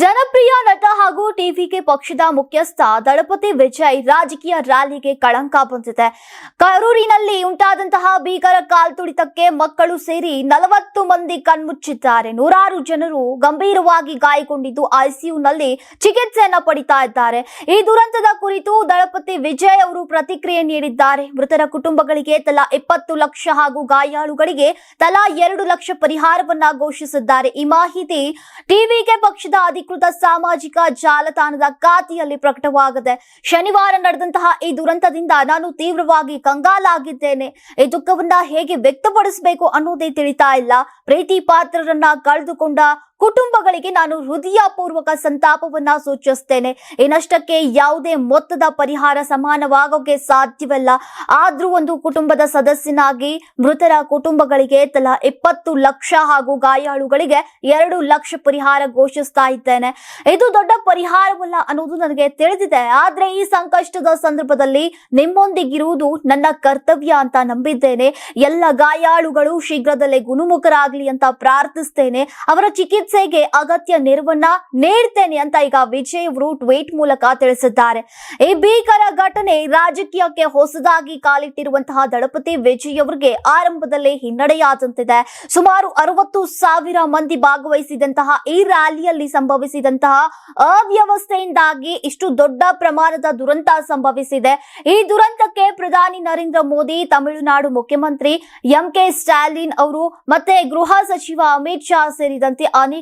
ಜನಪ್ರಿಯ ನಟ ಹಾಗೂ ಟಿವಿಕೆ ಪಕ್ಷದ ಮುಖ್ಯಸ್ಥ ದಳಪತಿ ವಿಜಯ್ ರಾಜಕೀಯ ರ್ಯಾಲಿಗೆ ಕಳಂಕ ಬಂದಿದೆ. ಕರೂರಿನಲ್ಲಿ ಉಂಟಾದಂತಹ ಭೀಕರ ಕಾಲ್ತುಳಿತಕ್ಕೆ ಮಕ್ಕಳು ಸೇರಿ ನಲವತ್ತು ಮಂದಿ ಕಣ್ಮುಚ್ಚಿದ್ದಾರೆ. ನೂರಾರು ಜನರು ಗಂಭೀರವಾಗಿ ಗಾಯಗೊಂಡಿದ್ದು ಐಸಿಯುನಲ್ಲಿ ಚಿಕಿತ್ಸೆಯನ್ನ ಪಡಿತಾ ಇದ್ದಾರೆ. ಈ ದುರಂತದ ಕುರಿತು ದಳಪತಿ ವಿಜಯ್ ಅವರು ಪ್ರತಿಕ್ರಿಯೆ ನೀಡಿದ್ದಾರೆ. ಮೃತರ ಕುಟುಂಬಗಳಿಗೆ ತಲಾ ಇಪ್ಪತ್ತು ಲಕ್ಷ ಹಾಗೂ ಗಾಯಾಳುಗಳಿಗೆ ತಲಾ ಎರಡು ಲಕ್ಷ ಪರಿಹಾರವನ್ನ ಘೋಷಿಸಿದ್ದಾರೆ. ಈ ಮಾಹಿತಿ ಟಿವಿಕೆ ಪಕ್ಷದ ಅಧಿಕೃತ ಸಾಮಾಜಿಕ ಜಾಲತಾಣದ ಖಾತೆಯಲ್ಲಿ ಪ್ರಕಟವಾಗಿದೆ ಶನಿವಾರ ನಡೆದಂತಹ ಈ ದುರಂತದಿಂದ ನಾನು ತೀವ್ರವಾಗಿ ಕಂಗಾಲಾಗಿದ್ದೇನೆ. ಈ ದುಃಖವನ್ನ ಹೇಗೆ ವ್ಯಕ್ತಪಡಿಸಬೇಕು ಅನ್ನೋದೇ ತಿಳಿತಾ ಇಲ್ಲ. ಪ್ರೀತಿ ಪಾತ್ರರನ್ನ ಕಳೆದುಕೊಂಡ ಕುಟುಂಬಗಳಿಗೆ ನಾನು ಹೃದಯಪೂರ್ವಕ ಸಂತಾಪವನ್ನ ಸೂಚಿಸ್ತೇನೆ ಈ ನಷ್ಟಕ್ಕೆ ಯಾವುದೇ ಮೊತ್ತದ ಪರಿಹಾರ ಸಮಾನವಾಗೋಕೆ ಸಾಧ್ಯವಲ್ಲ. ಆದ್ರೂ ಒಂದು ಕುಟುಂಬದ ಸದಸ್ಯನಾಗಿ ಮೃತರ ಕುಟುಂಬಗಳಿಗೆ ತಲಾ ಇಪ್ಪತ್ತು ಲಕ್ಷ ಹಾಗೂ ಗಾಯಾಳುಗಳಿಗೆ ಎರಡು ಲಕ್ಷ ಪರಿಹಾರ ಘೋಷಿಸ್ತಾ ಇದ್ದೇನೆ. ಇದು ದೊಡ್ಡ ಪರಿಹಾರವಲ್ಲ ಅನ್ನೋದು ನನಗೆ ತಿಳಿದಿದೆ. ಆದ್ರೆ ಈ ಸಂಕಷ್ಟದ ಸಂದರ್ಭದಲ್ಲಿ ನಿಮ್ಮೊಂದಿಗಿರುವುದು ನನ್ನ ಕರ್ತವ್ಯ ಅಂತ ನಂಬಿದ್ದೇನೆ. ಎಲ್ಲ ಗಾಯಾಳುಗಳು ಶೀಘ್ರದಲ್ಲೇ ಗುಣಮುಖರಾಗ್ಲಿ ಅಂತ ಪ್ರಾರ್ಥಿಸ್ತೇನೆ. ಅವರ ಚಿಕಿತ್ಸೆಗೆ ಅಗತ್ಯ ನೆರವನ್ನ ನೀಡ್ತೇನೆ ಅಂತ ಈಗ ವಿಜಯ್ ಅವರು ಟ್ವೀಟ್ ಮೂಲಕ ತಿಳಿಸಿದ್ದಾರೆ. ಈ ಭೀಕರ ಘಟನೆ ರಾಜಕೀಯಕ್ಕೆ ಹೊಸದಾಗಿ ಕಾಲಿಟ್ಟಿರುವಂತಹ ದಳಪತಿ ವಿಜಯ್ ಅವರಿಗೆ ಆರಂಭದಲ್ಲೇ ಹಿನ್ನಡೆಯಾದಂತಿದೆ. ಸುಮಾರು ಅರವತ್ತು ಸಾವಿರ ಮಂದಿ ಭಾಗವಹಿಸಿದಂತಹ ಈ ರ್ಯಾಲಿಯಲ್ಲಿ ಸಂಭವಿಸಿದಂತಹ ಅವ್ಯವಸ್ಥೆಯಿಂದಾಗಿ ಇಷ್ಟು ದೊಡ್ಡ ಪ್ರಮಾಣದ ದುರಂತ ಸಂಭವಿಸಿದೆ. ಈ ದುರಂತಕ್ಕೆ ಪ್ರಧಾನಿ ನರೇಂದ್ರ ಮೋದಿ, ತಮಿಳುನಾಡು ಮುಖ್ಯಮಂತ್ರಿ ಎಂ ಕೆ ಸ್ಟಾಲಿನ್ ಅವರು ಮತ್ತೆ ಗೃಹ ಸಚಿವ ಅಮಿತ್ ಶಾ ಸೇರಿದಂತೆ ಅನೇಕ